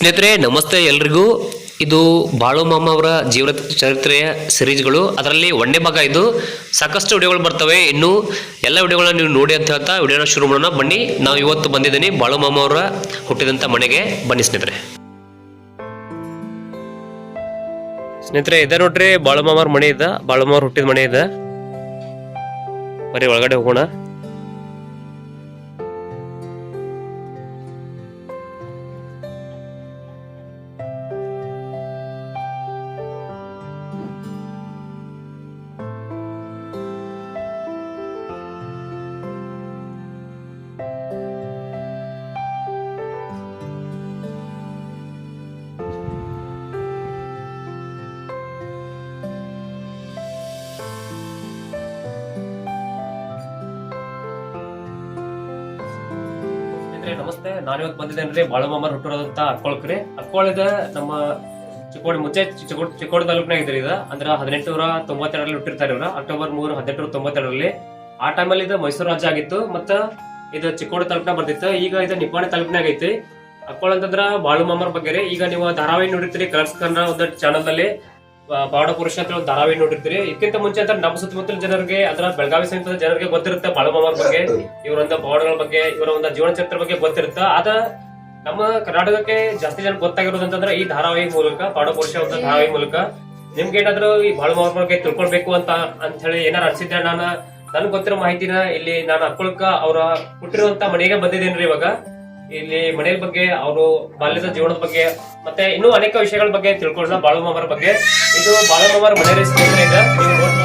ಸ್ನೇಹಿತರೆ, ನಮಸ್ತೆ ಎಲ್ರಿಗೂ. ಇದು ಬಾಳು ಮಾಮ ಅವರ ಜೀವನ ಚರಿತ್ರೆಯ ಸಿರೀಸ್ಗಳು ಅದರಲ್ಲಿ ಒಂದೇ ಭಾಗ ಇದು. ಸಾಕಷ್ಟು ವಿಡಿಯೋಗಳು ಬರ್ತವೆ. ಇನ್ನು ಎಲ್ಲ ವಿಡಿಯೋಗಳನ್ನ ನೀವು ನೋಡಿ ಅಂತ ಹೇಳ್ತಾ ವಿಡಿಯೋನ ಶುರು ಮಾಡೋಣ. ಬನ್ನಿ, ನಾವು ಇವತ್ತು ಬಂದಿದ್ದೀನಿ ಬಾಳು ಮಾಮ ಅವರ ಹುಟ್ಟಿದಂಥ ಮನೆಗೆ. ಬನ್ನಿ ಸ್ನೇಹಿತರೆ. ಸ್ನೇಹಿತರೆ, ಇದೆ ನೋಡ್ರಿ, ಬಾಳು ಮಾಮ ಅವ್ರ ಮನೆ ಇದೆ. ಬಾಳು ಮಾಮ ಅವ್ರ ಹುಟ್ಟಿದ ಮನೆ ಇದೆ. ಬರೀ ಒಳಗಡೆ ಹೋಗೋಣ. ನಮಸ್ತೆ. ನಾನು ಇವತ್ತು ಬಂದಿದ್ದೇನೆ ಬಾಳು ಮಾಮರ್ ಹುಟ್ಟಿರೋದಂತ ಅಕ್ಕೊಳಕ್ರಿ ಅಕ್ಕೊಳದ ನಮ್ಮ ಚಿಕ್ಕೋಡಿ ಮುಂಚೆ ಚಿಕ್ಕೋಡಿ ಚಿಕ್ಕೋಡಿ ತಾಲೂಕಿನಾಗ ಇದ್ರಿ ಅಂದ್ರ ಅಂದ್ರೆ ಹದಿನೆಂಟುನೂರ ತೊಂಬತ್ತೆರಡರಲ್ಲಿ ಹುಟ್ಟಿರ್ತಾರೆ ಇವ್ರು. ಅಕ್ಟೋಬರ್ ಮೂರು, ಹದಿನೆಂಟುನೂರ ತೊಂಬತ್ತೆರಡರಲ್ಲಿ. ಆ ಟೈಮಲ್ಲಿ ಇದು ಮೈಸೂರು ರಾಜ್ಯ ಆಗಿತ್ತು. ಮತ್ತ ಇದು ಚಿಕ್ಕೋಡಿ ತಾಲೂಕಿನಾಗ ಬರ್ತಿತ್ತು ಈಗ ಇದು ನಿಪ್ಪಾಣಿ ತಾಲೂಕಿನಾಗ ಐತಿ ಅಕ್ಕೊಳ ಅಂತಂದ್ರ ಬಾಳು ಮಾಮರ್ ಬಗ್ಗೆ ಈಗ ನೀವು ಧಾರಾವಾಹಿ ನೋಡಿರ್ತೀರಿ. ಕಲರ್ಸ್ ಕನ್ನಡ ಒಂದು ಚಾನಲ್ನಲ್ಲಿ ಬಾಡ ಪುರುಷ ಅಂತ ಒಂದು ಧಾರಾವಾಹಿ ನೋಡಿರ್ತೀರಿ. ಇದಕ್ಕಿಂತ ಮುಂಚೆ ಅಂತ ನಮ್ಮ ಸುತ್ತಮುತ್ತಲ ಜನರಿಗೆ, ಅದರ ಬೆಳಗಾವಿ ಸಮೀಪದ ಜನರಿಗೆ ಗೊತ್ತಿರುತ್ತೆ ಬಾಳಮಾರ್ ಬಗ್ಗೆ ಇವರ ಬಾಡಗಳ ಬಗ್ಗೆ, ಇವರ ಒಂದು ಜೀವನ ಚರಿತ್ರೆ ಬಗ್ಗೆ ಗೊತ್ತಿರುತ್ತೆ. ಆದ ನಮ್ಮ ಕರ್ನಾಟಕಕ್ಕೆ ಜಾಸ್ತಿ ಜನ ಗೊತ್ತಾಗಿರೋದಂತಂದ್ರೆ ಈ ಧಾರಾವಾಹಿ ಮೂಲಕ ಬಾಡ ಪುರುಷ ಒಂದು ಧಾರಾವಾಹಿ ಮೂಲಕ. ನಿಮ್ಗೆ ಏನಾದ್ರು ಈ ಬಾಳಮಾರ್ ಬಗ್ಗೆ ತಿಳ್ಕೊಳ್ಬೇಕು ಅಂತ ಅಂತ ಹೇಳಿ ಏನಾರು ಅನ್ಸಿದ್ರೆ ನಾನು, ನನ್ಗೆ ಗೊತ್ತಿರೋ ಮಾಹಿತಿನ ಇಲ್ಲಿ ನಾನು ಅಕ್ಕೊಳಕ ಅವರ ಹುಟ್ಟಿರುವಂತ ಮನೆಗೆ ಬಂದಿದ್ದೇನ್ರಿ ಇವಾಗ. ಇಲ್ಲಿ ಮನೆಯ ಬಗ್ಗೆ, ಅವರು ಬಾಲ್ಯದ ಜೀವನದ ಬಗ್ಗೆ, ಮತ್ತೆ ಇನ್ನೂ ಅನೇಕ ವಿಷಯಗಳ ಬಗ್ಗೆ ತಿಳ್ಕೊಳ್ಳೋಣ ಬಾಳು ಮಾಮರ ಬಗ್ಗೆ. ಇದು ಬಾಳು ಮಾಮರ ಮನೆಯಲ್ಲಿ ಸ್ನೇಹಿತರೆ ಇದೆ ನೀವು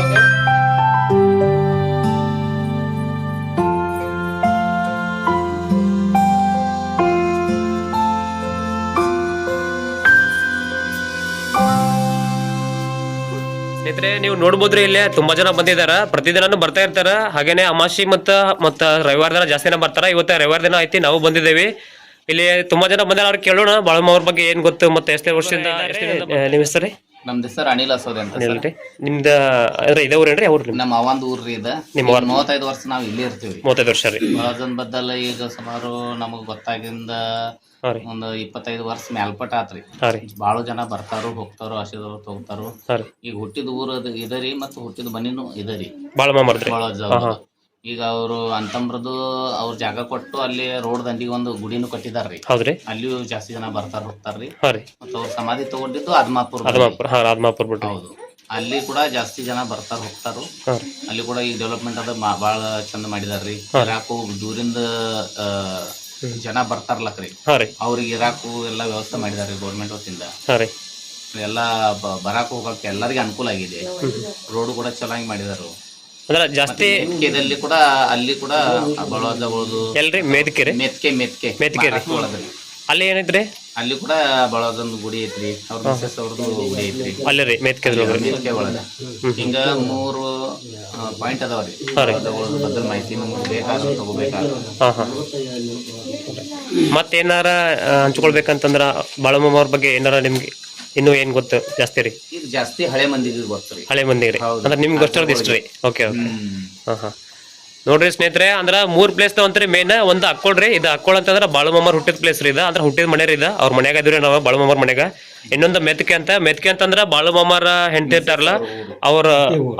ಸ್ನೇಹಿತರೆ ನೀವು ನೋಡ್ಬೋದ್ರಿ ಇಲ್ಲೇ ತುಂಬಾ ಜನ ಬಂದಿದಾರ. ಪ್ರತಿದಿನಾನು ಬರ್ತಾ ಇರ್ತಾರ. ಹಾಗೇನೆ ಅಮಾಶಿ ಮತ್ತ ಮತ್ತ ರವಿವಾರ ದಿನ ಜಾಸ್ತಿ ಜನ ಬರ್ತಾರ. ಇವತ್ತ ರವಿವಾರ ದಿನ ಐತಿ ನಾವು ಬಂದಿದ್ದೇವೆ. ಇಲ್ಲಿ ತುಂಬಾ ಜನ ಬಂದಾರ ಅವ್ರು ಕೇಳೋಣ. ಬಾಳಮ್ಮ ಅವ್ರ ಬಗ್ಗೆ ಏನ್ ಗೊತ್ತು ಮತ್ತೆ ಎಷ್ಟೇ ವರ್ಷದಿಂದ ನಿಮ್ಮ ಹೆಸರು ನಮ್ದು ಸರ್ ಅನಿಲ್ ಅಸೋದೆ ಅಂತ ಸರ್. ನಿಮ್ದ ಅಂದ್ರೆ ಇದೇ ಊರೇನ್ರಿ ಅವ್ರು ನಿಮ್ ನಮ್ಮ ಅವಂದ್ ಊರ್ರಿ ಇದ. ನಿಮ್ಮ ಮೂವತ್ತೈದು ವರ್ಷ ನಾವ್ ಇಲ್ಲೇ ಇರ್ತೀವಿ ಮೂವತ್ತೈದು ವರ್ಷ ರೀ. ಮಹಾಜನ್ ಬದ್ದಲ್ಲ ಈಗ ಸುಮಾರು ನಮಗ್ ಗೊತ್ತಾಗಿಂದ ಹಾ ರೀ. ಒಂದು ಇಪ್ಪತ್ತೈದು ವರ್ಷ ಮ್ಯಾಲ್ಪಟ ಆತ್ರಿ ಹಾ ರೀ. ಬಾಳು ಜನ ಬರ್ತಾರು ಹೋಗ್ತಾರೋ ಆಶೀರ್ವಾದ ತಗೋತಾರು. ಹಾ ರೀ. ಈಗ ಹುಟ್ಟಿದ ಊರದ ಇದರಿ ಮತ್ತ ಹುಟ್ಟಿದ ಮನಿನೂ ಇದರಿ ಬಾಳ ಹಾ. ಈಗ ಅವರು ಅಂತಮ್ರದು ಅವ್ರ ಜಾಗ ಕೊಟ್ಟು ಅಲ್ಲಿ ರೋಡ್ ದಂಡಿಗೆ ಒಂದು ಗುಡಿನೂ ಕಟ್ಟಿದಾರ್ರಿ. ಹೌದ್ರಿ. ಅಲ್ಲಿಯೂ ಜಾಸ್ತಿ ಜನ ಬರ್ತಾರ ಹೋಗ್ತಾರ್ರಿ. ಮತ್ತು ಅವ್ರ ಸಮಾಧಿ ತಗೊಂಡಿದ್ದು ಆದ್ಮಾಪುರ ಆದಮಾಪುರ ಹಾ ಆದ್ಮಾಪುರ ಹೌದು. ಅಲ್ಲಿ ಕೂಡ ಜಾಸ್ತಿ ಜನ ಬರ್ತಾರ ಹೋಗ್ತಾರು. ಅಲ್ಲಿ ಕೂಡ ಈ ಡೆವಲಪ್ಮೆಂಟ್ ಅದ ಮಾ- ಬಾಳ ಚಂದ ಮಾಡಿದಾರ್ರಿ. ಇರಾಕು ದೂರಿಂದ ಆ, ಜನ ಬರ್ತಾರಲಕ್ರಿ. ಹಾ ರೀ. ಅವ್ರಿಗೆ ಇರಾಕು ಎಲ್ಲ ವ್ಯವಸ್ಥೆ ಮಾಡಿದಾರ್ರಿ ಗೌರ್ಮೆಂಟ್ ವತಿಯಿಂದ ಎಲ್ಲಾ ಎಲ್ಲ ಬ- ಬರಾಕ್ ಹೋಗಕ್ಕೆ ಎಲ್ಲರಿಗೆ ಅನುಕೂಲ ಆಗಿದೆ. ರೋಡ್ ಕೂಡ ಚೆನ್ನಾಗಿ ಮಾಡಿದಾರು. ಅಂದ್ರ ಜಾಸ್ತಿ ಮೆತ್ಕೆದಲ್ಲಿ ಕೂಡ ಅಲ್ಲಿ ಕೂಡ ಬಳವಾದಗಳದು ಎಲ್ರಿ? ಮೇದಕೆರಿ? ಮೆತ್ಕೆ ಮೆತ್ಕೆ ಮೆತ್ಕೆ ರೀ. ಮಹಾರಾಷ್ಟ್ರ ಒಳಗ್ರಿ. ಅಲ್ಲಿ ಏನೈತ್ರಿ ಅಲ್ಲಿ ಕೂಡ ಬಳವಾದೊಂದು ಗುಡಿ ಐತ್ರಿ. ಅವ್ರ ಮಿಸಸ್ ಅವ್ರದ್ದು ಗುಡಿ ಐತ್ರಿ. ಅಲ್ಲಿ ರೀ ಮೇದ್ಕೆದ್ರ ಮೆತ್ಕೆ ಒಳಗ. ಹಿಂಗ ಮೂರು ಪಾಯಿಂಟ್ ಅದಾವ್ರಿ ಬಳವಾದಗಳದು ಬದ್ರ ಮಾಹಿತಿ ನಮ್ಗೆ ಬೇಕಾದ್ರೂ ತಗೋಬೇಕಾದ್ರೆ. ಹಾ ಹಾ. ಮತ್ತೇನಾರ ಹಂಚ್ಕೊಳ್ಬೇಕಂತಂದ್ರ ಬಾಳಮ್ಮ ಅವ್ರ ಬಗ್ಗೆ ಏನಾರ ನಿಮ್ಗೆ ಇನ್ನೂ ಏನ್ ಗೊತ್ತು? ಜಾಸ್ತಿ ರೀ. ಜಾಸ್ತಿ ಹಳೆ ಮಂದಿ ಗೊತ್ತ್ರಿ ಹಳೆ ಮಂದಿ ರೀ ಹೌದು. ಅಂದ್ರೆ ನಿಮ್ಗೆ ಗೊತ್ತಿರೋದು ಇಷ್ಟ ರೀ ಓಕೆ ಓಕೆ ಹಾ ಹಾ. ನೋಡ್ರಿ ಸ್ನೇಹಿತರೆ ಅಂದ್ರ ಮೂರ್ ಪ್ಲೇಸ್ ಅಂತ್ರಿ ಮೇನ್ ಒಂದು ಅಕ್ಕೊಳ್ರಿ ಇದು ಅಕ್ಕೋಳ್ ಅಂತಂದ್ರೆ ಬಾಳು ಬಾಳುಮಮ್ಮರ್ ಹುಟ್ಟಿದ ಪ್ಲೇಸ್ ರೀ ಇದು. ಅಂದ್ರೆ ಹುಟ್ಟಿದ ಮನೆ ರೀ ಇದು. ಅವ್ರ ಮನ್ಯಾಗ ಇದ್ರಿ ನಾವು ಬಾಳುಮಮ್ಮರ್ ಮನ್ಯಾಗ ಇನ್ನೊಂದು ಮೆತ್ಕೆ ಅಂತ. ಮೆತ್ಕೆ ಅಂತಂದ್ರ ಬಾಳುಮಮ್ಮರ ಹೆಂಡತಿ ಇರ್ತಾರಲ್ಲ ಅವ್ರ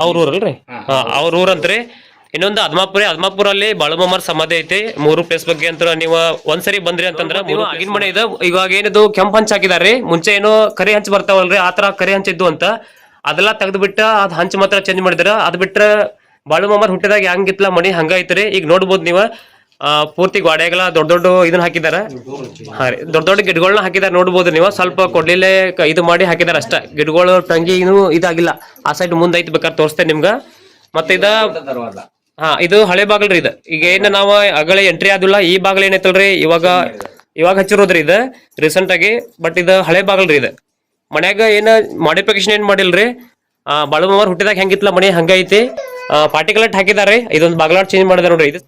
ಅವ್ರ ಊರಲ್ರಿ. ಹಾ ಅವ್ರ ಊರಂತ್ರಿ. ಇನ್ನೊಂದು ಅದ್ಮಾಪುರ ಅದ್ಮಾಪುರಲ್ಲಿ ಬಾಳುಮಮ್ಮರ್ ಸಮಾಧಿ ಐತಿ. ಮೂರು ಪ್ಲೇಸ್ ಬಗ್ಗೆ ಅಂತ ನೀವು ಒಂದ್ಸರಿ ಬಂದ್ರಿ ಅಂತಂದ್ರ ನೀವು ಆಗಿನ ಮನೆ ಇದು. ಇವಾಗ ಏನಿದು ಕೆಂಪ್ ಹಂಚ್ ಹಾಕಿದಾರ್ರಿ. ಮುಂಚೆ ಏನೋ ಕರಿ ಹಂಚ್ ಬರ್ತಾವಲ್ರಿ ಆತರ ಕರಿ ಹಂಚ್ ಇದ್ದು ಅಂತ. ಅದೆಲ್ಲ ಬಿಟ್ಟ ಅದ್ ಹಂಚ್ ಮಾತ್ರ ಚೇಂಜ್ ಮಾಡಿದ್ರ. ಅದ್ ಬಿಟ್ರ ಬಾಳು ಮಾಮರ್ ಹುಟ್ಟಿದಾಗ ಹೆಂಗಿತ್ಲ ಮನೆ ಹಂಗ ಐತ್ರಿ. ಈಗ ನೋಡ್ಬೋದು ನೀವು. ಆ, ಪೂರ್ತಿ ಗೋಡೆಗೆಲ್ಲ ದೊಡ್ಡ ದೊಡ್ಡ ಇದನ್ನ ಹಾಕಿದಾರ. ಹಾ ರೀ ದೊಡ್ಡ ದೊಡ್ಡ ಗಿಡಗಳನ್ನ ಹಾಕಿದಾರ ನೋಡ್ಬೋದು ನೀವು. ಸ್ವಲ್ಪ ಕೊಡ್ಲಿಲ್ಲೇ ಇದು ಮಾಡಿ ಹಾಕಿದಾರ ಅಷ್ಟ. ಗಿಡಗಳು ತಂಗಿ ಇದಾಗಿಲ್ಲ. ಆ ಸೈಡ್ ಮುಂದೆ ಐತಿ ಬೇಕಾದ್ರೆ ತೋರಿಸ್ತೇನೆ ನಿಮ್ಗ. ಮತ್ತೆ ಇದ ಹಾ, ಇದು ಹಳೆ ಬಾಗಲ್ ರೀ ಇದು. ಈಗ ಏನ ನಾವ ಅಗಳ ಎಂಟ್ರಿ ಆದಿಲ್ಲ, ಈ ಬಾಗಲ್ ಏನೈತಲ್ರಿ? ಇವಾಗ ಇವಾಗ ಹಚ್ಚಿರೋದ್ರಿ ಇದು ರೀಸೆಂಟ್ ಆಗಿ ಬಟ್ ಇದು ಹಳೆ ಬಾಗಲ್ರಿ ಇದು. ಮನ್ಯಾಗ ಏನ ಮಾಡಿಫಿಕೇಶನ್ ಏನ್ ಮಾಡಿಲ್ರಿ? ಆ ಬಾಳು ಮಾಮರ್ ಹುಟ್ಟಿದಾಗ ಹೆಂಗಿತ್ಲ ಮನೆ ಹಂಗೈತಿ ಪಾರ್ಟಿಕಲ್ ಹಾಕಿದಾರೆ ಇದೊಂದು ಬಾಗ್ಲಾಟ್ ಚೇಂಜ್ ಮಾಡಿದಾರ ನೋಡ್ರಿ ಇದು.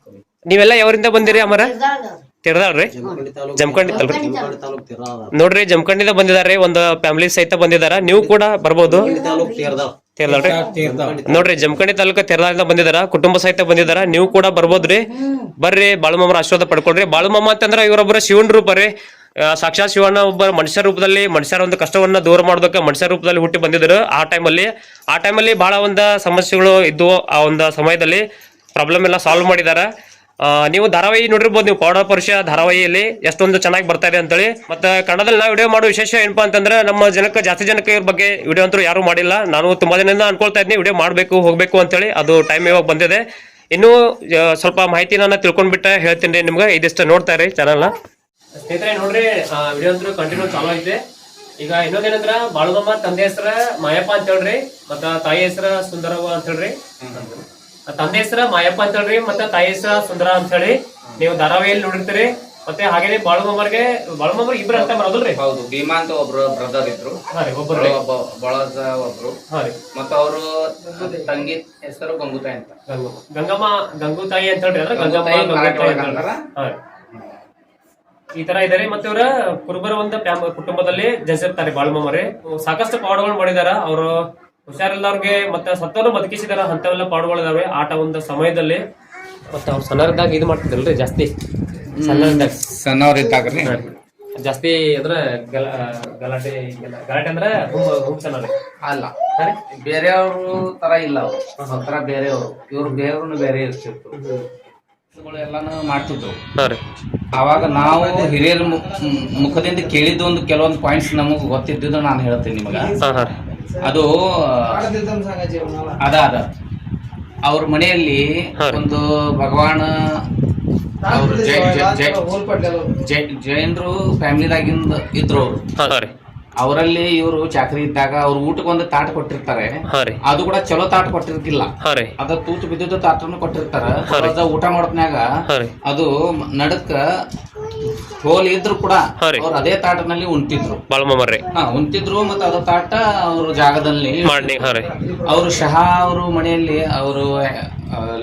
ನೀವೆಲ್ಲ ಯಾವರಿಂದ ಬಂದಿರಿ ಅಮರ? ತಿರ್ದಾಳ್ರಿ. ಜಮಖಂಡಿ ನೋಡ್ರಿ, ಜಮಖಂಡಿಂದ ಬಂದಿದಾರೆ ಒಂದು ಫ್ಯಾಮಿಲಿ ಸಹಿತ ಬಂದಿದಾರ. ನೀವು ಕೂಡ ಬರ್ಬೋದು. ತೇರ್ದಾಳ್ರಿ ನೋಡ್ರಿ ಜಮಖಂಡಿ ತಾಲೂಕ ತೆರದಾಳಿಂದ ಬಂದಿದಾರ ಕುಟುಂಬ ಸಹಿತ ಬಂದಿದಾರ ನೀವು ಕೂಡ ಬರ್ಬೋದ್ರಿ. ಬರ್ರಿ ಬಾಳುಮಾಮರ ಆಶೀರ್ವಾದ ಪಡ್ಕೊಳ್ರಿ. ಬಾಳುಮಾಮ ಅಂತಂದ್ರ ಇವರೊಬ್ಬರ ಶಿವನ್ ರೂಪ ರೀ. ಆ, ಸಾಕ್ಷಾತ್ ಶಿವಣ್ಣ ಒಬ್ಬ ಮನುಷ್ಯ ರೂಪದಲ್ಲಿ ಮನುಷ್ಯರ ಒಂದು ಕಷ್ಟವನ್ನ ದೂರ ಮಾಡೋದಕ್ಕೆ ಮನುಷ್ಯ ರೂಪದಲ್ಲಿ ಹುಟ್ಟಿ ಬಂದಿದ್ರು ಆ ಟೈಮಲ್ಲಿ. ಆ ಟೈಮಲ್ಲಿ ಬಹಳ ಒಂದು ಸಮಸ್ಯೆಗಳು ಇದ್ವು ಆ ಒಂದು ಸಮಯದಲ್ಲಿ. ಪ್ರಾಬ್ಲಮ್ ಎಲ್ಲ ಸಾಲ್ವ್ ಮಾಡಿದಾರ. ನೀವು ಧಾರಾವಾಹಿ ನೋಡಿರ್ಬೋದು, ನೀವು ಪೌಡ ಪರುಷ ಧಾರಾವಾಹಿಯಲ್ಲಿ ಎಷ್ಟೊಂದು ಚೆನ್ನಾಗಿ ಬರ್ತಾ ಇದೆ ಅಂತೇಳಿ. ಮತ್ತೆ ಕನ್ನಡದಲ್ಲಿ ನಾವು ವಿಡಿಯೋ ಮಾಡೋ ವಿಶೇಷ ಏನಪ್ಪಾ ಅಂತಂದ್ರೆ, ನಮ್ಮ ಜನಕ್ಕೆ, ಜಾಸ್ತಿ ಜನಕ್ಕೆ ಇವ್ರ ಬಗ್ಗೆ ವಿಡಿಯೋ ಅಂತೂ ಯಾರು ಮಾಡಿಲ್ಲ. ನಾನು ತುಂಬಾ ದಿನದಿಂದ ಅನ್ಕೊಳ್ತಾ ಇದ್ದೀನಿ, ವಿಡಿಯೋ ಮಾಡಬೇಕು, ಹೋಗಬೇಕು ಅಂತೇಳಿ. ಅದು ಟೈಮ್ ಇವಾಗ ಬಂದಿದೆ. ಇನ್ನೂ ಸ್ವಲ್ಪ ಮಾಹಿತಿ ನಾನು ತಿಳ್ಕೊಂಡ್ಬಿಟ್ಟೆ ಹೇಳ್ತೀನಿ ನಿಮ್ಗೆ. ಇದಿಷ್ಟು ನೋಡ್ತಾ ಇರಿ ಚಾನಲ್ನ ಸ್ನೇಹಿತರೆ, ನೋಡ್ರಿ ವಿಡಿಯೋ ಅಂತೂ ಕಂಟಿನ್ಯೂ ಚಾಲೋ ಐತೆ ಈಗ ಇನ್ನೊಂದೇನಂದ್ರ ಬಾಳುಗಮ್ಮ ತಂದೆ ಹೆಸರ ಮಾಯಪ್ಪ ಅಂತ ಹೇಳ್ರಿ ಮತ್ತ ತಾಯಿ ಹೆಸರ ಸುಂದರವ್ವ ಅಂತ ಹೇಳ್ರಿ ತಂದೆ ಹೆಸರ ಮಾಯಪ್ಪ ಅಂತ ಹೇಳ್ರಿ ಮತ್ತೆ ತಾಯಿ ಹೆಸರ ಸುಂದರ ಅಂತ ಹೇಳಿ ನೀವು ಧಾರಾವಾಹಿಯಲ್ಲಿ ನೋಡಿರ್ತೀರಿ. ಮತ್ತೆ ಹಾಗೇನೆ ಬಾಳುಗಮ್ಮರ್ಗೆ ಬಾಳುಗಮ್ಮರ್ ಇಬ್ರು ಅಂತ ಬರೋದಲ್ರಿ? ಹೌದು ಭೀಮಾ ಅಂತ ಒಬ್ರು ಬ್ರದರ್ ಇದ್ರು. ಒಬ್ಬರು ಒಬ್ಬ ಬಳದ ಒಬ್ರು. ಮತ್ತ ಅವರು ತಂಗಿ ಹೆಸರು ಗಂಗುತಾಯಿ ಅಂತ. ಗಂಗಮ್ಮ ಗಂಗುತಾಯಿ ತಾಯಿ ಅಂತ ಹೇಳ್ರಿ ಅಂದ್ರೆ ಗಂಗಮ್ಮ. ಈ ತರ ಇದಾರೆ ಮತ್ತೆ ಇವರ ಕುರುಬರ ಒಂದು ಕುಟುಂಬದಲ್ಲಿ ಜನಿಸಿರ್ತಾರೆ ಬಾಳುಮಮ್ಮರಿ ಸಾಕಷ್ಟು ಪಾಡುಗಳು ಮಾಡಿದಾರ ಅವರು ಹುಷಾರಿಲ್ಲವ್ರಿಗೆ ಮತ್ತೆ ಸತ್ತವರು ಬದುಕಿಸಿದಾರ ಅಂತವೆಲ್ಲ ಪಾಡುಗಳಿದಾವೆ. ಆಟ ಒಂದು ಸಮಯದಲ್ಲಿ. ಮತ್ತೆ ಅವ್ರು ಸಣ್ಣರಿದ್ದಾಗ ಇದು ಮಾಡ್ತಿದ್ರಲ್ರಿ ಜಾಸ್ತಿ. ಸಣ್ಣರಿದ್ದಾಗ ಜಾಸ್ತಿ ಅಂದ್ರೆ ಗಲ- ಗಲಾಟೆ. ಗಲಾಟೆ ಅಂದ್ರೆ ಅಲ್ಲ ಬೇರೆಯವರು ತರ ಇಲ್ಲ ಅವರು. ಒಂಥರ ಬೇರೆಯವರು. ಇವ್ರು ಬೇರೆಯವ್ರನ್ನ ಬೇರೆ ಇರ್ತಿತ್ತು. ಎಲ್ಲಾನು ಮಾಡ್ತಿದ್ರು. ಅವಾಗ ನಾವು ಹಿರಿಯರ ಮುಖದಿಂದ ಕೇಳಿದ ಒಂದು ಕೆಲವೊಂದು ಪಾಯಿಂಟ್ಸ್ ನಮಗ್ ಗೊತ್ತಿದ್ದು ನಾನು ಹೇಳ್ತೀನಿ ನಿಮಗ. ಅದು ಅದ ಅದ. ಅವ್ರ ಮನೆಯಲ್ಲಿ ಒಂದು ಭಗವಾನ್ ಅವ್ರು ಜೈ ಜೈ- ಜೈ- ಜೈ- ಜೈನರು ಫ್ಯಾಮಿಲಿದಾಗಿಂದ ಇದ್ರು ಅವ್ರು. ಅವರಲ್ಲಿ ಇವರು ಚಾಕರಿ ಇದ್ದಾಗ ಅವ್ರು ಊಟಕ್ಕೆ ಒಂದು ತಾಟ ಕೊಟ್ಟಿರ್ತಾರೆ. ಅದು ಕೂಡ ಚಲೋ ತಾಟ ಕೊಟ್ಟಿರ್ತಿಲ್ಲ ಅದ ತೂತು ಬಿದ್ದಿದ್ದ ತಾಟನು ಕೊಟ್ಟಿರ್ತಾರ. ಊಟ ಮಾಡೋದ್ನ್ಯಾಗ ಅದು ನಡಕ್ಕ ಹೋಲ್ ಇದ್ರು ಕೂಡ ಹಾ ರೀ. ಅವ್ರು ಅದೇ ತಾಟನಲ್ಲಿ ಉಂಟಿದ್ರು ಬಾಳುಮಮ್ಮರ್ರಿ ಹಾ ಉಂಟಿದ್ರು ಮತ್ತೆ ಅದ ತಾಟ ಅವ್ರ ಜಾಗದಲ್ಲಿ ಮಾಡಿ ಹಾ ರೀ. ಅವರು ಶಹಾ ಅವರು ಮನೆಯಲ್ಲಿ ಅವರು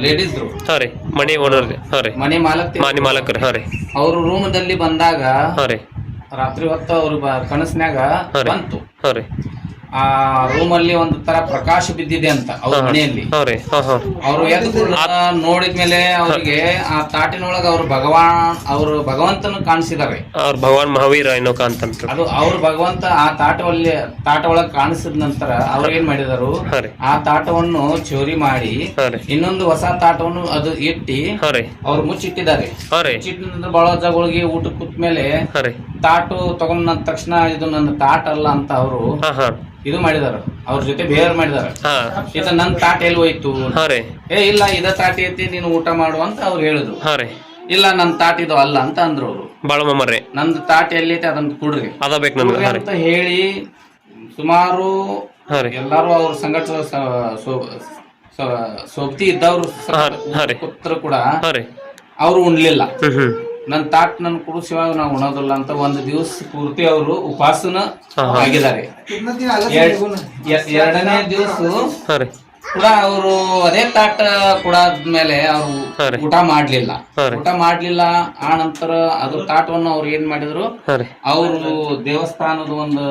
ಲೇಡೀಸ್ರು. ಹಾ ರೀ ಮಣಿ ಓನರ್ ಹಾ ರೀ. ಮನೆ ಮಾಲಕ್ ಮನೆ ಮಾಲಕರು ಹಾ ರೀ. ಅವ್ರ ರೂಮದಲ್ಲಿ ಬಂದಾಗ ಹಾ ರೀ. ರಾತ್ರಿ ಹೊತ್ತು ಅವ್ರ ಕನಸಿನಾಗ ಕನಸ್ನ್ಯಾಗ ಹಾ ರೀ. ಬಂತು. ಹಾ ರೀ. ಆ ರೂಮಲ್ಲಿ ಒಂದು ತರ ಪ್ರಕಾಶ ಬಿದ್ದಿದೆ ಅಂತ ಅವ್ರ ಮನೆಯಲ್ಲಿ. ಅವರು ಎದ್ದು ನೋಡಿದ್ಮೇಲೆ ಅವ್ರಿಗೆ ಆ ತಾಟಿನೊಳಗ ಅವ್ರು ಭಗವಾನ್ ಅವರು ಭಗವಂತನ ಕಾಣಿಸಿದಾರೆ ಅವ್ರ ಭಗವಾನ್ ಮಹಾವೀರ ಏನೋ ಅದು ಅವ್ರ ಭಗವಂತ ಆ ತಾಟವಲ್ಲಿ ತಾಟ ಒಳಗ್ ಕಾಣಿಸಿದ ನಂತರ ಅವ್ರು ಏನ್ ಮಾಡಿದಾರು? ಆ ತಾಟವನ್ನು ಚೋರಿ ಮಾಡಿ ಇನ್ನೊಂದು ಹೊಸ ತಾಟವನ್ನು ಅದು ಇಟ್ಟಿ ಅವ್ರು ಮುಚ್ಚಿಟ್ಟಿದ್ದಾರೆ. ಮುಚ್ಚಿಟ್ಟಿದ ಬಹಳ ಜಗಳಿಗೆ ಊಟ ಕೂತ್ ಮೇಲೆ ಹಾ ರೀ. ತಾಟು ತಗೊಂಡ ತಕ್ಷಣ ಇದು ನನ್ನ ತಾಟ್ ಅಲ್ಲ ಅಂತ ಅವರು ಹಾ ಹಾ. ಇದು ಮಾಡಿದಾರ. ಅವ್ರ ಜೊತೆ ಬೇರ್ ಮಾಡಿದಾರ. ಹಾ. ಇದು ನನ್ ತಾಟ ಎಲ್ಲಿ ಹೋಯ್ತು? ಹಾ ರೀ. ಏ ಇಲ್ಲ ಇದ ತಾಟಿ ಐತಿ ನೀನು ಊಟ ಮಾಡು ಅಂತ ಅವ್ರು ಹೇಳಿದ್ರು. ಹಾ ರೀ. ಇಲ್ಲ ನನ್ ತಾಟ್ ಇದು ಅಲ್ಲ ಅಂತ ಅಂದ್ರು ಅವರು. ಬಾಳುಮಮ್ಮರ್ರಿ ನಂದು ತಾಟ ಎಲ್ಲೈತೆ ಅದನ್ನ ಕುಡ್ರಿ. ಅದ ಬೇಕು ನಮ್ಗೆ ಕುಡ್ರಿ ಹಾ ರೀ. ಅಂತ ಹೇಳಿ ಸುಮಾರು ಹಾ ರೀ. ಎಲ್ಲಾರು ಅವ್ರ ಸಂಘಟ ಸೋಬ್ತಿ ಇದ್ದವ್ರು ಹಾ ಹಾ ರೀ. ಕೂತ್ರು ಕೂಡ ಹಾ ರೀ. ಅವ್ರು ಉಣ್ಲಿಲ್ಲ. ಹ್ಮ್ ಹ್ಮ್. ನನ್ ತಾಟ್ ನನ್ ಕುಡಿಸುವಾಗ ನಾವು ಉಣೋದಿಲ್ಲ ಅಂತ ಒಂದು ದಿವಸ ಪೂರ್ತಿ ಅವರು ಉಪವಾಸನ ಆಗಿದ್ದಾರೆ. ಎರಡನೇ ದಿವಸ ಕೂಡ ಅವರು ಅದೇ ತಾಟ ಕುಡಾದ್ಮೇಲೆ ಅವರು ಊಟ ಮಾಡ್ಲಿಲ್ಲ. ಊಟ ಮಾಡ್ಲಿಲ್ಲ ಆ ನಂತರ ಅದು ತಾಟವನ್ನು ಅವ್ರು ಏನ್ ಮಾಡಿದ್ರು? ಅವರು ದೇವಸ್ಥಾನದ ಒಂದು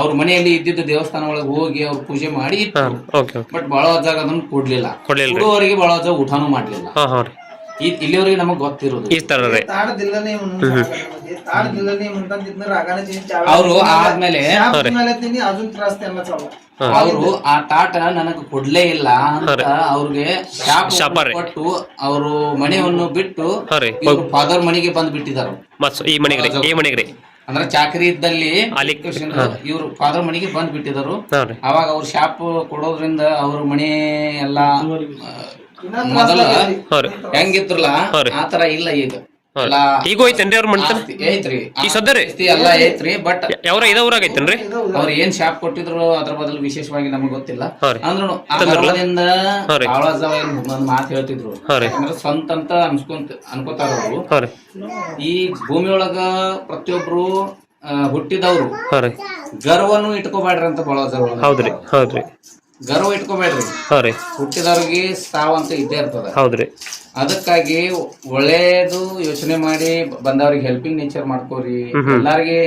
ಅವ್ರ ಮನೆಯಲ್ಲಿ ಇದ್ದಿದ್ದ ದೇವಸ್ಥಾನ ಒಳಗೆ ಹೋಗಿ ಅವ್ರು ಪೂಜೆ ಮಾಡಿ ಹಾ ಓಕೆ ಓಕೆ. ಬಟ್ ಬಹಳ ಅದನ್ನ ಕೊಡ್ಲಿಲ್ಲ. ಕೊಡುವವರಿಗೆ ಬಹಳ ಊಟನೂ ಮಾಡ್ಲಿಲ್ಲ. ಇಲ್ಲಿವರೆಗೆ ನಮಗ್ ಗೊತ್ತಿರೋದು. ಈ ತರ ಅವರು ಆದ್ಮೇಲೆ ಅವರು ಆ ತಾಟ ನನಗೆ ಕೊಡ್ಲೇ ಇಲ್ಲ ಅಂತ ಅವ್ರಿಗೆ ಕೊಟ್ಟು ಅವರು ಮನೆಯನ್ನು ಬಿಟ್ಟು ಫಾದರ್ ಮನೆಗೆ ಬಂದ್ ಬಿಟ್ಟಿದ್ದಾರೆ. ಈ ಮನೆಗೆ ಈ ಮನೆಗೆ ಅಂದ್ರೆ ಚಾಕರಿ ಇದ್ದಲ್ಲಿ ಇವ್ರು ಫಾದರ್ ಮನೆಗೆ ಬಂದ್ ಬಿಟ್ಟಿದರು ಅವಾಗ ಅವ್ರ ಶಾಪ್ ಕೊಡೋದ್ರಿಂದ ಅವ್ರ ಮನೆ ಎಲ್ಲಾ ಮೊದಲ ಹಾ ರೀ ಹೆಂಗಿದ್ರಲ್ಲ ಹಾ ಆತರ ಇಲ್ಲ ಈಗ ಈಗ ಹೋಯ್ತೇನ್ರಿ ಅವ್ರ ಆಸ್ತಿ ಐತ್ರಿ. ಈ ಸದ್ಯ ರೀ ಆಸ್ತಿ ಎಲ್ಲ ಐತ್ರಿ ಬಟ್ ಯಾವ್ರ ಇದ ಊರಾಗ ಐತೇನ್ರಿ? ಅವ್ರು ಏನ್ ಶಾಪ್ ಕೊಟ್ಟಿದ್ರು ಅದ್ರ ಬದಲು ವಿಶೇಷವಾಗಿ ನಮಗೆ ಗೊತ್ತಿಲ್ಲ. ಅಂದ್ರೂ. ಆವಾಜ ಒಂದ್ ಮಾತು ಹೇಳ್ತಿದ್ರು. ಅಂದ್ರೆ ಸ್ವಂತ ಅಂತ ಅನ್ಸ್ಕೊಂತ ಅನ್ಕೋತಾರ ಅವರು. ಈ ಭೂಮಿಯೊಳಗ ಪ್ರತಿಯೊಬ್ರು ಹುಟ್ಟಿದವ್ರು ಗರ್ವನು ಇಟ್ಕೋಬೇಡ್ರಿ ಅಂತ ಬಳೋದ್ರ ಹೌದ್ರಿ. ಹೌದ್ರಿ. ಗರ್ವ ಇಟ್ಕೋಬೇಡ್ರಿ. ಹೌದ್ರಿ. ಹುಟ್ಟಿದವ್ರಿಗೆ ಸಾವು ಅಂತ ಇದ್ದೇ ಇರ್ತದ. ಹೌದ್ರಿ. ಅದಕ್ಕಾಗಿ ಒಳ್ಳೇದು ಯೋಚನೆ ಮಾಡಿ ಬಂದವ್ರಿಗೆ ಹೆಲ್ಪಿಂಗ್ ನೇಚರ್ ಮಾಡ್ಕೋರಿ. ಎಲ್ಲಾರ್ಗೆ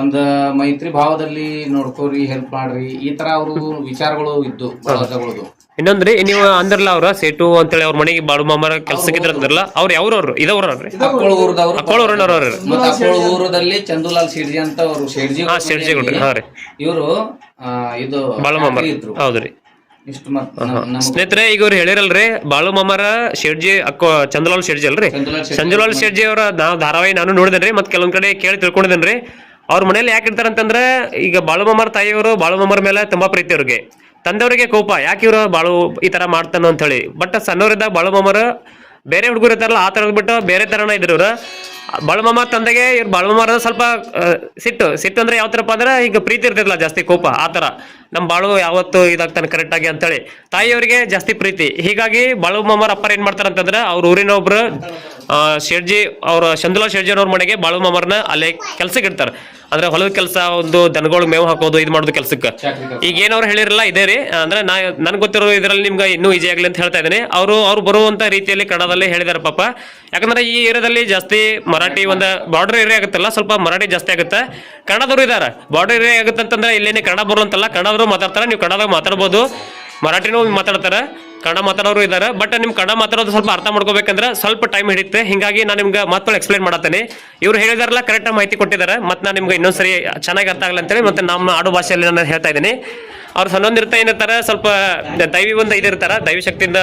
ಒಂದ ಮೈತ್ರಿ ಭಾವದಲ್ಲಿ ನೋಡ್ಕೋರಿ ಹೆಲ್ಪ್ ಮಾಡ್ರಿ. ಈ ತರ ಅವ್ರ ವಿಚಾರಗಳು ಇದ್ದು ಬಳೋದಗಳದು ಇನ್ನೊಂದ್ರಿ ನೀವು ಅಂದ್ರಲ್ಲ ಅವ್ರ ಸೇಟು ಅಂತೇಳಿ ಅವ್ರ ಮನೆಗೆ ಬಾಳು ಮಾಮರ ಕೆಲ್ಸಕ್ಕಿದ್ರ ಅಂದ್ರಲ್ಲ ಅವ್ರು ಯಾವ್ರವ್ರು? ಇದವ್ರವ್ರಿ ಅಕ್ಕೋಳ ಊರದವ್ರು. ಮತ್ತೆ ಅಕ್ಕೋಳ ಊರದಲ್ಲಿ ಚಂದುಲಾಲ್ ಶೇಡ್ಜಿ ಅಂತ ಅವರು ಶೇಡ್ಜಿ ಹಾ ಶೆಡ್ಜಿ ಇವರು ಇದು ಇದ್ರು? ಹೌದ್ರಿ. ಇಷ್ಟು ಸ್ನೇಹಿತರೆ ಈಗ ಅವ್ರು ಹೇಳಿರಲ್ರಿ ಬಾಳು ಮಾಮರ ಶೆಡ್ಜಿ ಅಕ್ಕ ಚಂದ್ರಲಾಲ್ ಶೆಡ್ಜಿ ಅಲ್ರಿ? ಚಂದ್ರಲಾಲ್ ಶೇಡ್ಜಿ ಅವರ ನಾವು ಧಾರಾವಾಹಿ ನಾನು ನೋಡಿದೇನ್ರಿ ಮತ್ತೆ ಕೆಲವೊಂದ್ ಕಡೆ ಕೇಳಿ ತಿಳ್ಕೊಂಡಿದ್ದೇನ್ರಿ ಅವ್ರ ಮನೇಲಿ ಯಾಕೆ ಇರ್ತಾರ ಅಂತಂದ್ರೆ ಈಗ ಬಾಳು ಮಾಮರ ತಾಯಿಯವರು ಬಾಳು ಮಾಮರ ಮೇಲೆ ತುಂಬಾ ಪ್ರೀತಿ ಅವ್ರಿಗೆ. ತಂದವರಿಗೆ ಕೋಪ ಯಾಕೆ ಇವ್ರು ಬಾಳು ಈ ತರ ಮಾಡ್ತಾನ ಅಂತ ಹೇಳಿ. ಬಟ್ ಸಣ್ಣವರಿದ್ದಾಗ ಬಾಳು ಮಾಮರ ಬೇರೆ ಹುಡುಗರು ಇರ್ತಾರಲ್ಲ ಆ ತರ ಬಿಟ್ಟು ಬೇರೆ ತರನ ಇದ್ರು ಇವ್ರು ಬಾಳು ಮಾಮ ತಂದೆಗೆ ಇವ್ರ ಬಾಳು ಸ್ವಲ್ಪ ಸಿಟ್ಟು. ಸಿಟ್ಟು ಅಂದ್ರೆ ಯಾವ ಥರಪ್ಪ ಅಂದ್ರೆ ಈಗ ಪ್ರೀತಿ ಇರ್ತಿರ್ಲಿಲ್ಲ ಜಾಸ್ತಿ ಕೋಪ, ಆ ಥರ. ನಮ್ ಬಾಳು ಯಾವತ್ತು ಇದಾಗ್ತಾನೆ ಕರೆಕ್ಟ್ ಆಗಿ ಅಂತೇಳಿ. ತಾಯಿಯವರಿಗೆ ಜಾಸ್ತಿ ಪ್ರೀತಿ. ಹೀಗಾಗಿ ಬಾಳು ಮಾಮರ ಅಪ್ಪರ್ ಏನ್ ಮಾಡ್ತಾರ ಅಂತಂದ್ರೆ ಅವ್ರ ಊರಿನ ಒಬ್ರು ಆ, ಶೆಡ್ಜಿ ಅವ್ರ ಚಂದುಲಾ ಶೆಡ್ಜಿ ಅವ್ರ ಮನೆಗೆ ಬಾಳು ಮಾಮರ್ನ ಅಲ್ಲೇ ಕೆಲ್ಸಕ್ಕೆ ಇಡ್ತಾರೆ. ಅಂದ್ರೆ ಹೊಲದ ಕೆಲಸ ಒಂದು ದನಗಳು ಮೇವು ಹಾಕೋದು ಇದು ಮಾಡೋದು ಕೆಲ್ಸಕ್ಕೆ. ಈಗ ಏನವ್ರು ಹೇಳಿರಲ್ಲ ಇದೇ ರೀ. ಅಂದ್ರೆ ನಾ ನನ್ಗೆ ಗೊತ್ತಿರೋ ಇದರಲ್ಲಿ ನಿಮ್ಗೆ ಇನ್ನೂ ಈಜಿ ಆಗಲಿ ಅಂತ ಹೇಳ್ತಾ ಇದ್ದೀನಿ. ಅವರು ಅವ್ರು ಬರುವಂತ ರೀತಿಯಲ್ಲಿ ಕನ್ನಡದಲ್ಲಿ ಹೇಳಿದಾರೆ ಪಾಪ. ಯಾಕಂದ್ರೆ ಈ ಏರಿಯಾದಲ್ಲಿ ಜಾಸ್ತಿ ಮರಾಠಿ ಒಂದು ಬಾರ್ಡರ್ ಏರಿಯಾ ಆಗುತ್ತಲ್ಲ ಸ್ವಲ್ಪ ಮರಾಠಿ ಜಾಸ್ತಿ ಆಗುತ್ತೆ. ಕನ್ನಡದವರು ಇದಾರೆ. ಬಾರ್ಡರ್ ಏರಿಯಾ ಆಗುತ್ತೆ ಅಂತಂದ್ರೆ ಇಲ್ಲೇನೆ ಕನ್ನಡ ಬರುವಂತಲ್ಲ ಕನ್ನಡದವರು ಮಾತಾಡ್ತಾರೆ ನೀವು ಕನ್ನಡದಾಗ ಮಾತಾಡ್ಬೋದು. ಮರಾಠಿನೂ ಮಾತಾಡ್ತಾರೆ, ಕನ್ನಡ ಮಾತಾಡೋರು ಇದ್ದಾರೆ. ಬಟ್ ನಿಮ್ ಕನ್ನಡ ಮಾತಾಡೋದು ಸ್ವಲ್ಪ ಅರ್ಥ ಮಾಡ್ಕೋಬೇಕಂದ್ರೆ ಸ್ವಲ್ಪ ಟೈಮ್ ಹಿಡಿಯುತ್ತೆ. ಹಿಂಗಾಗಿ ನಾನು ನಿಮ್ಗೆ ಮತ್ತೊಳ ಎಕ್ಸ್ಪ್ಲೈನ್ ಮಾಡತ್ತೇನೆ. ಇವ್ರು ಹೇಳಿದಾರಲ್ಲ ಕರೆಕ್ಟಾಗಿ ಮಾಹಿತಿ ಕೊಟ್ಟಿದ್ದಾರೆ. ಮತ್ತೆ ನಾನು ನಿಮ್ಗೆ ಇನ್ನೊಂದ್ಸರಿ ಚೆನ್ನಾಗಿ ಅರ್ಥ ಆಗಲ್ಲ ಅಂತೇಳಿ ಮತ್ತೆ ನಮ್ಮ ಆಡು ಭಾಷೆಯಲ್ಲಿ ನಾನು ಹೇಳ್ತಾ ಇದ್ದೀನಿ. ಅವ್ರು ಸಣ್ಣೊಂದು ಇರ್ತಾ ಏನಿರ್ತಾರೆ, ಸ್ವಲ್ಪ ದೈವಿ ಒಂದು ಇದಿರ್ತಾರ ದೈವಿ ಶಕ್ತಿಯಿಂದ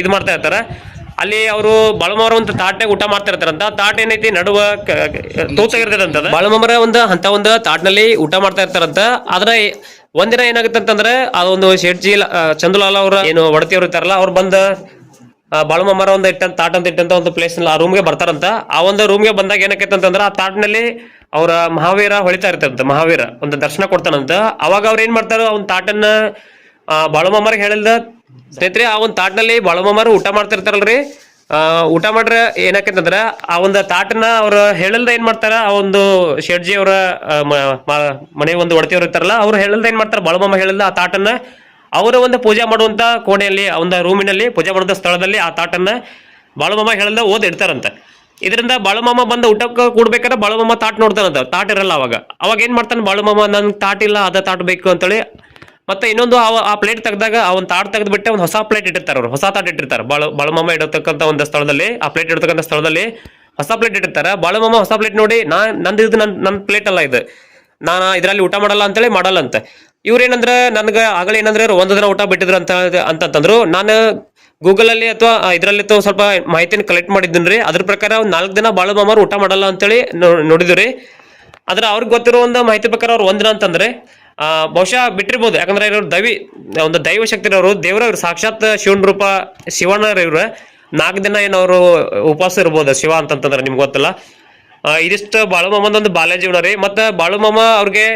ಇದು ಮಾಡ್ತಾ ಇರ್ತಾರೆ. ಅಲ್ಲಿ ಅವರು ಬಳಮವರ ಒಂದು ತಾಟ್ನಾಗ ಊಟ ಮಾಡ್ತಾ ಇರ್ತಾರಂತ ತಾಟ್ ಏನೈತಿ? ನಡುವ ತೂತ ಇರ್ತದಂತ ಬಳಮಮರ ಒಂದು ಅಂತ ಒಂದು ತಾಟ್ನಲ್ಲಿ ಊಟ ಮಾಡ್ತಾ ಇರ್ತಾರಂತ. ಆದ್ರೆ ಒಂದಿನ ಏನಾಗುತ್ತೆ ಅಂತಂದ್ರೆ ಅದೊಂದು ಶೆಟ್ಜಿ ಚಂದ್ರಲಾಲ್ ಅವರ ಏನು ಒಡತಿಯವ್ರು ಇರ್ತಾರಲ್ಲ, ಅವ್ರು ಬಂದ ಬಾಳುಮಮ್ಮರ ಒಂದು ಇಟ್ಟಂತ, ತಾಟ್ ಅಂತ ಇಟ್ಟಂತ ಒಂದು ಪ್ಲೇಸ್ ಆ ರೂಮ್ಗೆ ಬರ್ತಾರಂತ. ಆ ಒಂದು ರೂಮ್ಗೆ ಬಂದಾಗ ಏನಕ್ಕೈತೆ ಅಂತಂದ್ರೆ ಆ ತಾಟ್ನಲ್ಲಿ ಅವರ ಮಹಾವೀರ ಹೊಳಿತಾ ಇರ್ತಾರಂತ ಮಹಾವೀರ. ಒಂದು ದರ್ಶನ ಕೊಡ್ತಾನಂತ. ಅವಾಗ ಅವ್ರು ಏನ್ ಮಾಡ್ತಾರ, ಅವ್ನ ತಾಟನ್ನ ಬಾಳುಮಮ್ಮರಿಗೆ ಹೇಳಿದ ಸ್ನೇಹಿತರೆ, ಆ ಒಂದು ತಾಟ್ನಲ್ಲಿ ಮರ ಊಟ ಮಾಡ್ತಿರ್ತಾರಲ್ರಿ. ಊಟ ಮಾಡ್ರೆ ಏನಾಕೈತಂದ್ರ ಆ ಒಂದು ತಾಟನ್ನ ಅವ್ರ ಹೇಳಲ್ದ ಏನ್ ಮಾಡ್ತಾರ, ಆ ಒಂದು ಶೆಡ್ಜಿ ಅವರ ಮನೆ ಒಂದು ಒಡತಿಯವ್ರು ಇರ್ತಾರಲ್ಲ, ಅವ್ರು ಹೇಳಲ್ದ ಏನ್ ಮಾಡ್ತಾರ ಬಾಳುಮಮ್ಮ ಹೇಳಲ್ದ ಆ ತಾಟನ್ನ ಅವರ ಒಂದು ಪೂಜೆ ಮಾಡುವಂತ ಕೋಣೆಯಲ್ಲಿ, ಆ ಒಂದು ರೂಮಿನಲ್ಲಿ, ಪೂಜೆ ಮಾಡುವಂತ ಸ್ಥಳದಲ್ಲಿ ಆ ತಾಟನ್ನ ಬಾಳುಮಮ್ಮ ಹೇಳಲ್ದ ಓದ್ ಇಡ್ತಾರಂತ. ಇದರಿಂದ ಬಾಳುಮಾಮ ಬಂದ ಊಟಕ್ಕೆ ಕೂಡ್ಬೇಕಾದ್ರೆ ಬಾಳುಮಮ್ಮ ತಾಟ್ ನೋಡ್ತಾನಂತ ತಾಟ್ ಇರಲ್ಲ ಅವಾಗ. ಅವಾಗ ಏನ್ ಮಾಡ್ತಾನೆ ಬಾಳುಮಾಮ ನನ್ಗೆ ತಾಟ್ ಇಲ್ಲ, ಅದ ತಾಟ್ ಬೇಕು ಅಂತೇಳಿ ಮತ್ತೆ ಇನ್ನೊಂದು ಆ- ಪ್ಲೇಟ್ ತೆಗೆದಾಗ ಒಂದು ತಾಟ್ ತೆಗೆದ್ಬಿಟ್ಟೆ ಒಂದು ಹೊಸ ಪ್ಲೇಟ್ ಇಟ್ಟಿರ್ತಾರೆ ಅವ್ರು. ಹೊಸ ತಾಟ್ ಇಟ್ಟಿರ್ತಾರೆ. ಬಾಳ ಬಾಳುಮಮ್ಮ ಇಡತಕ್ಕಂತ ಒಂದು ಸ್ಥಳದಲ್ಲಿ, ಆ ಪ್ಲೇಟ್ ಇಡತಕ್ಕಂಥ ಸ್ಥಳದಲ್ಲಿ ಹೊಸ ಪ್ಲೇಟ್ ಇಟ್ಟಿರ್ತಾರೆ. ಬಾಳುಮಮ್ಮ ಹೊಸ ಪ್ಲೇಟ್ ನೋಡಿ, ನಾ ನಂದು ಇದು ನನ್ನ ನನ್ನ ಪ್ಲೇಟ್ ಅಲ್ಲ ಇದು. ನಾನು ಇದರಲ್ಲಿ ಊಟ ಮಾಡಲ್ಲ ಅಂತೇಳಿ ಮಾಡಲ್ಲ ಅಂತ ಇವ್ರೇನಂದ್ರೆ ನನಗೆ ಆಗಲೇ ಏನಂದ್ರೆ ಒಂದು ದಿನ ಊಟ ಬಿಟ್ಟಿದ್ರು ಅಂತ ಅಂತಂತಂದ್ರು. ನಾನು ಗೂಗಲ್ ಅಲ್ಲಿ ಅಥವಾ ಇದರಲ್ಲಿ ಸ್ವಲ್ಪ ಮಾಹಿತಿನ ಕಲೆಕ್ಟ್ ಮಾಡಿದ್ದೀನಿ ರೀ. ಅದ್ರ ಪ್ರಕಾರ ಒಂದು ನಾಲ್ಕು ದಿನ ಬಾಳ ಮಾಮಾರು ಊಟ ಮಾಡಲ್ಲ ಅಂತೇಳಿ ನೋಡಿದ್ರಿ ಆದ್ರೆ ಅವ್ರಿಗೆ ಗೊತ್ತಿರೋ ಒಂದು ಮಾಹಿತಿ ಪ್ರಕಾರ ಅವ್ರು ಒಂದಿನ ಅಂತಂದ್ರೆ ಬಹುಶಃ ಬಿಟ್ಟಿರ್ಬೋದು. ಯಾಕಂದ್ರೆ ಇವರು ದೈವಿ, ಒಂದು ದೈವ ಶಕ್ತಿ ಅವರು ದೇವ್ರ ಇವ್ರು ಸಾಕ್ಷಾತ್ ಶಿವನ ರೂಪ ಶಿವನ ಇವ್ರು ನಾಲ್ಕು ದಿನ ಏನು ಅವರು ಉಪವಾಸ ಇರ್ಬೋದು ಶಿವ ಅಂತಂತಂದ್ರೆ ನಿಮ್ಗೆ ಗೊತ್ತಲ್ಲ. ಇದಿಷ್ಟು ಬಾಳುಮಮ್ಮನ ಒಂದು ಬಾಲ್ಯ ಜೀವನ ರೀ. ಮತ್ತೆ ಬಾಳುಮಮ್ಮ ಅವ್ರಿಗೆ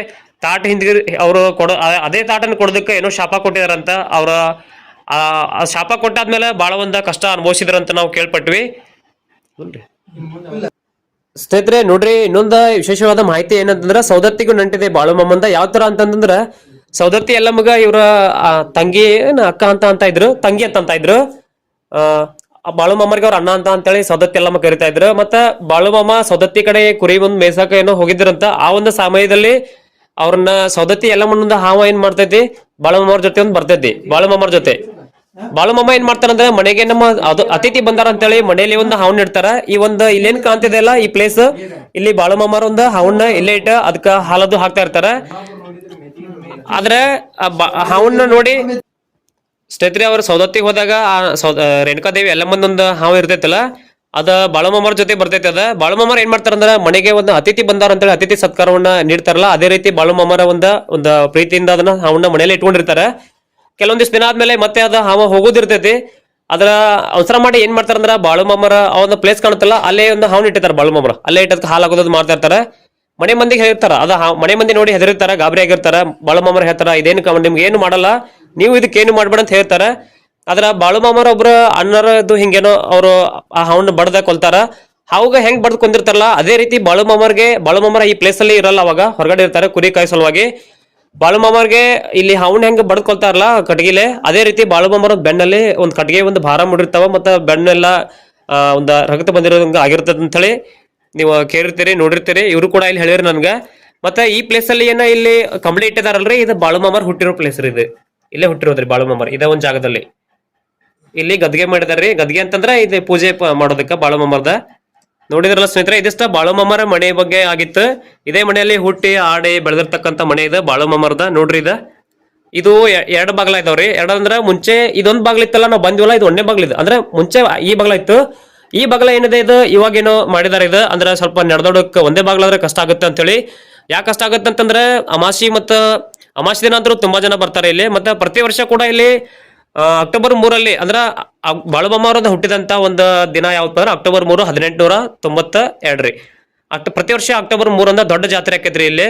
ತಾಟ್ ಹಿಂದಿ ಅವರು ಕೊಡೋ ಅದೇ ತಾಟನ್ನು ಕೊಡೋದಕ್ಕೆ ಏನೋ ಶಾಪ ಕೊಟ್ಟಿದಾರಂತ. ಅವರ ಆ ಶಾಪ ಕೊಟ್ಟಾದ್ಮೇಲೆ ಬಾಳ ಒಂದು ಕಷ್ಟ ಅನುಭವಿಸಿದ್ರಂತ ನಾವು ಕೇಳ್ಪಟ್ವಿ. ಸ್ನೇಹಿತರೆ, ನೋಡ್ರಿ, ಇನ್ನೊಂದ ವಿಶೇಷವಾದ ಮಾಹಿತಿ ಏನಂತಂದ್ರ, ಸೌದತ್ತಿಗೂ ನಂಟಿದೆ ಬಾಳುಮಮ್ಮಂದ ಯಾವ ತರ ಅಂತಂದ್ರ, ಸೌದತ್ತಿ ಎಲ್ಲಮ್ಮಗ ಇವರ ತಂಗಿ ಅಕ್ಕ ಅಂತ ಅಂತ ಇದ್ರು, ತಂಗಿ ಅಂತ ಅಂತ ಇದ್ರು. ಆ ಬಾಳುಮಾಮ್ಮರಿಗೆ ಬಾಳುಮಮ್ಮರಿಗೆ ಅವ್ರ ಅಣ್ಣ ಅಂತ ಅಂತೇಳಿ ಸೌದತ್ತಿ ಎಲ್ಲಮ್ಮ ಕರಿತಾ ಇದ್ರು. ಮತ್ತ ಮಾಮ ಸೌದತ್ತಿ ಕಡೆ ಕುರಿ ಒಂದು ಮೇಸಾಕ ಏನೋ ಹೋಗಿದ್ರಂತ, ಆ ಒಂದು ಸಮಯದಲ್ಲಿ ಅವ್ರನ್ನ ಸೌದತ್ತಿ ಎಲ್ಲಮ್ಮನೊಂದು ಹಾವ ಏನ್ ಮಾಡ್ತೈತಿ ಬಾಳುಮಮ್ಮವ್ರ ಜೊತೆ ಒಂದ್ ಬರ್ತೈತಿ ಬಾಳುಮಮ್ಮರ ಜೊತೆ. ಬಾಳುಮಮ್ಮ ಏನ್ ಮಾಡ್ತಾರಂದ್ರೆ ಮನೆಗೆ ನಮ್ಮ ಅದು ಅತಿಥಿ ಬಂದಾರ ಅಂತೇಳಿ ಮನೆಯಲ್ಲಿ ಒಂದು ಹಾವನ್ನ ಇಡ್ತಾರ. ಈ ಒಂದು ಇಲ್ಲೇನ್ ಕಾಣ್ತಿದೆ ಅಲ್ಲ, ಈ ಪ್ಲೇಸ್ ಇಲ್ಲಿ ಬಾಳುಮಮ್ಮರ ಒಂದು ಹಾವನ್ನ ಇಲ್ಲೇ ಇಟ್ಟ ಅದಕ್ಕ ಹಾಲದು ಹಾಕ್ತಾ ಇರ್ತಾರ. ಆದ್ರೆ ಹಾವನ್ನ ನೋಡಿ ಸ್ನೇಹಿತರೆ, ಅವ್ರ ಸೌದತ್ತಿಗೆ ಹೋದಾಗ ಆ ರೇಣುಕಾ ರೇಣುಕಾದೇವಿ ಎಲ್ಲ ಮಂದೊಂದು ಹಾವು ಇರ್ತೈತಲ್ಲ, ಅದ ಬಾಳುಮಮ್ಮರ ಜೊತೆ ಬರ್ತೈತೆ ಅದ. ಬಾಳುಮಮ್ಮರ ಏನ್ ಮಾಡ್ತಾರಂದ್ರ ಮನೆಗೆ ಒಂದು ಅತಿಥಿ ಬಂದಾರ ಅಂತೇಳಿ ಅತಿಥಿ ಸತ್ಕಾರವನ್ನ ನೀಡ್ತಾರಲ್ಲ, ಅದೇ ರೀತಿ ಬಾಳುಮಮ್ಮರ ಒಂದ, ಒಂದು ಪ್ರೀತಿಯಿಂದ ಅದನ್ನ ಹಾವನ್ನ ಮನೇಲಿ ಇಟ್ಕೊಂಡಿರ್ತಾರ. ಕೆಲವೊಂದಿಷ್ಟು ದಿನ ಆದ್ಮೇಲೆ ಮತ್ತೆ ಅದ ಹಾವ ಹೋಗೋದಿರ್ತೈತಿ. ಅದರ ಅವಸರ ಮಾಡಿ ಏನ್ ಮಾಡ್ತಾರಂದ್ರ ಮಾಮರ ಆ ಒಂದು ಪ್ಲೇಸ್ ಕಾಣುತ್ತಲ್ಲ, ಅಲ್ಲೇ ಒಂದು ಹಾವನ್ ಇಟ್ಟಿರ್ತಾರೆ ಬಾಳು ಮಾಮರ. ಅಲ್ಲೇ ಇಟ್ಟದಕ್ಕೆ ಹಾಲು ಹಾಕೋದು ಮಾಡ್ತಾ ಇರ್ತಾರೆ. ಮನೆ ಮಂದಿಗೆ ಹೇಳ್ತಾರ ಅದ ಮನೆ ಮಂದಿ ನೋಡಿ ಹೆದರಿರ್ತಾರ, ಗಾಬರಿ ಆಗಿರ್ತಾರ ಮಾಮರ ಹೇಳ್ತಾರ, ಇದೇನು ನಿಮ್ಗೆ ಏನು ಮಾಡಲ್ಲ, ನೀವು ಇದಕ್ಕೆ ಏನು ಮಾಡ್ಬೇಡ ಅಂತ ಹೇಳ್ತಾರ. ಅದ್ರ ಮಾಮರ ಒಬ್ರ ಅಣ್ಣರದು ಹಿಂಗೇನೋ ಅವರು ಆ ಹಾವನ್ನ ಬಡ್ದ ಕೊಲ್ತಾರ. ಅವಾಗ ಹೆಂಗ್ ಬಡ್ದು ಕೊಂದಿರ್ತಾರಲ್ಲ, ಅದೇ ರೀತಿ ಬಾಳುಮಮ್ಮರ್ಗೆ ಬಾಳುಮಮ್ಮರ ಈ ಪ್ಲೇಸ್ ಅಲ್ಲಿ ಇರಲ್ಲ ಅವಾಗ, ಹೊರಗಡೆ ಇರ್ತಾರೆ ಕುರಿ ಕಾಯಿ ಸಲುವಾಗಿ. ಬಾಳುಮಮ್ಮರ್ಗೆ ಇಲ್ಲಿ ಹೌಂಡ್ ಹೆಂಗ್ ಬಡ್ಕೊಳ್ತಾರಲ್ಲ ಕಟ್ಗಿಲೆ? ಅದೇ ರೀತಿ ಬಾಳುಮಾಮರ ಬೆನ್ನಲ್ಲಿ ಒಂದು ಕಟ್ಗೆ ಒಂದು ಭಾರ ಮುಡಿರ್ತಾವ ಮತ್ತ ಬೆನ್ನೆಲ್ಲ ಒಂದು ರಕ್ತ ಬಂದಿರೋದಂಗ ಆಗಿರ್ತದ ಅಂತ ಹೇಳಿ ನೀವು ಕೇಳಿರ್ತೀರಿ, ನೋಡಿರ್ತೀರಿ. ಇವರು ಕೂಡ ಇಲ್ಲಿ ಹೇಳಿರಿ ನನ್ಗ. ಮತ್ತೆ ಈ ಪ್ಲೇಸ್ ಅಲ್ಲಿ ಏನ ಇಲ್ಲಿ ಕಂಬಳಿ ಇಟ್ಟಿದಾರಲ್ರಿ? ಇದು ಬಾಳುಮಾಮರ್ ಹುಟ್ಟಿರೋ ಪ್ಲೇಸ್ ರೀ ಇದು. ಇಲ್ಲೇ ಹುಟ್ಟಿರೋದ್ರಿ ಬಾಳುಮಾಮರ್, ಇದೇ ಒಂದ್ ಜಾಗದಲ್ಲಿ. ಇಲ್ಲಿ ಗದ್ಗೆ ಮಾಡಿದಾರ್ರಿ. ಗದ್ಗೆ ಅಂತಂದ್ರೆ ಇದು ಪೂಜೆ ಮಾಡೋದಕ್ಕ ಬಾಳು ಮಮ್ಮರ್ದ ನೋಡಿದ್ರಲ್ಲ ಸ್ನೇಹಿತರೆ, ಇದಿಷ್ಟ ಬಾಳುಮಮ್ಮರ ಮನೆ ಬಗ್ಗೆ ಆಗಿತ್ತು. ಇದೇ ಮನೆಯಲ್ಲಿ ಹುಟ್ಟಿ, ಆಡಿ, ಬೆಳೆದಿರ್ತಕ್ಕಂಥ ಮನೆ ಇದೆ, ಬಾಳುಮಮ್ಮರದ. ನೋಡ್ರಿ ಇದ. ಇದು ಎರಡು ಬಾಗ್ಲ ಇದಾವ್ರಿ. ಎರಡು ಅಂದ್ರೆ ಮುಂಚೆ ಇದೊಂದ್ ಬಾಗ್ಲ ಇತ್ತಲ್ಲ, ನಾವು ಬಂದಿವಲ್ಲ, ಇದು ಒಂದೇ ಬಾಗ್ಲ ಇದು. ಅಂದ್ರೆ ಮುಂಚೆ ಈ ಬಾಗ್ಲ ಇತ್ತು. ಈ ಬಾಗ್ಲ ಏನಿದೆ ಇದು? ಇವಾಗೇನು ಮಾಡಿದಾರೆ ಇದು. ಅಂದ್ರೆ ಸ್ವಲ್ಪ ನಡೆದೋಡಕ್ ಒಂದೇ ಬಾಗ್ಲ ಆದ್ರೆ ಕಷ್ಟ ಆಗುತ್ತೆ ಅಂತೇಳಿ. ಯಾಕೆ ಕಷ್ಟ ಆಗುತ್ತೆ ಅಂತಂದ್ರೆ, ಅಮಾಸಿ ಮತ್ತು ಅಮಾಸಿ ದಿನ ಅಂತೂ ತುಂಬಾ ಜನ ಬರ್ತಾರೆ ಇಲ್ಲಿ. ಮತ್ತೆ ಪ್ರತಿ ವರ್ಷ ಕೂಡ ಇಲ್ಲಿ ಅಕ್ಟೋಬರ್ ಮೂರಲ್ಲಿ ಅಂದ್ರ ಬಾಳುಬಮ್ಮ ಹುಟ್ಟಿದಂತ ಒಂದು ದಿನ ಯಾವ್ದು ಅಂದ್ರೆ ಅಕ್ಟೋಬರ್ ಮೂರು ಹದಿನೆಂಟುನೂರ ತೊಂಬತ್ತ ಎರಡ್ರಿ ಅಕ್ಟ ಪ್ರತಿ ವರ್ಷ ಅಕ್ಟೋಬರ್ ಮೂರಂದ ದೊಡ್ಡ ಜಾತ್ರೆ ಆಕೈತ್ರಿ ಇಲ್ಲಿ.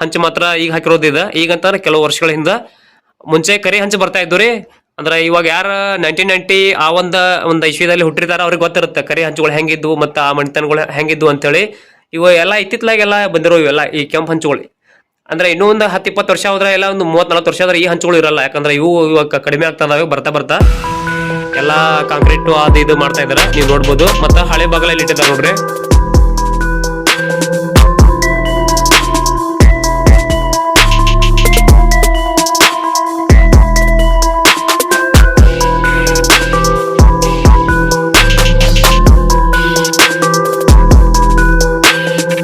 ಹಂಚು ಮಾತ್ರ ಈಗ ಹಾಕಿರೋದು ಇದು. ಈಗಂತ ಕೆಲವು ವರ್ಷಗಳ ಹಿಂದ ಮುಂಚೆ ಕರಿ ಹಂಚು ಬರ್ತಾ ಇದ್ದು ರೀ ಅಂದ್ರೆ ಇವಾಗ ಯಾರ ನೈನ್ಟೀನ್ ನೈನ್ಟಿ ಆ ಒಂದ, ಒಂದು ಇಶ್ವಿದಲ್ಲಿ ಹುಟ್ಟಿರ್ತಾರ ಅವ್ರಿಗೆ ಗೊತ್ತಿರುತ್ತೆ. ಕರಿ ಹಂಚುಗಳು ಹೆಂಗಿದ್ವು ಮತ್ತು ಆ ಮಣಿತನಗಳು ಹೆಂಗಿದ್ವು ಅಂತೇಳಿ. ಇವ ಎಲ್ಲ ಇತ್ತಿತ್ಲಾಗೆಲ್ಲ ಬಂದಿರೋ ಇವೆಲ್ಲ ಈ ಕೆಂಪು ಹಂಚುಗಳು. ಅಂದ್ರೆ ಇನ್ನೂ ಒಂದು ಹತ್ತು ಇಪ್ಪತ್ತು ವರ್ಷ ಹೋದ್ರೆ ಎಲ್ಲ ಒಂದು ಮೂವತ್ತ್ ನಲ್ವತ್ತು ವರ್ಷ ಆದ್ರೆ ಈ ಹಂಚುಗಳು ಇರಲ್ಲ. ಯಾಕಂದ್ರೆ ಇವು ಇವಾಗ ಕಡಿಮೆ ಆಗ್ತಾ ಇದಾವೆ, ಬರ್ತಾ ಬರ್ತಾ. ಎಲ್ಲಾ ಕಾಂಕ್ರೀಟ್ ಅದು ಇದು ಮಾಡ್ತಾ ಇದಾರೆ, ನೀವು ನೋಡ್ಬೋದು. ಮತ್ತೆ ಹಳೆ ಬಾಗಲಲ್ಲಿ ಇಟ್ಟಿದ್ದಾರೆ ನೋಡ್ರಿ.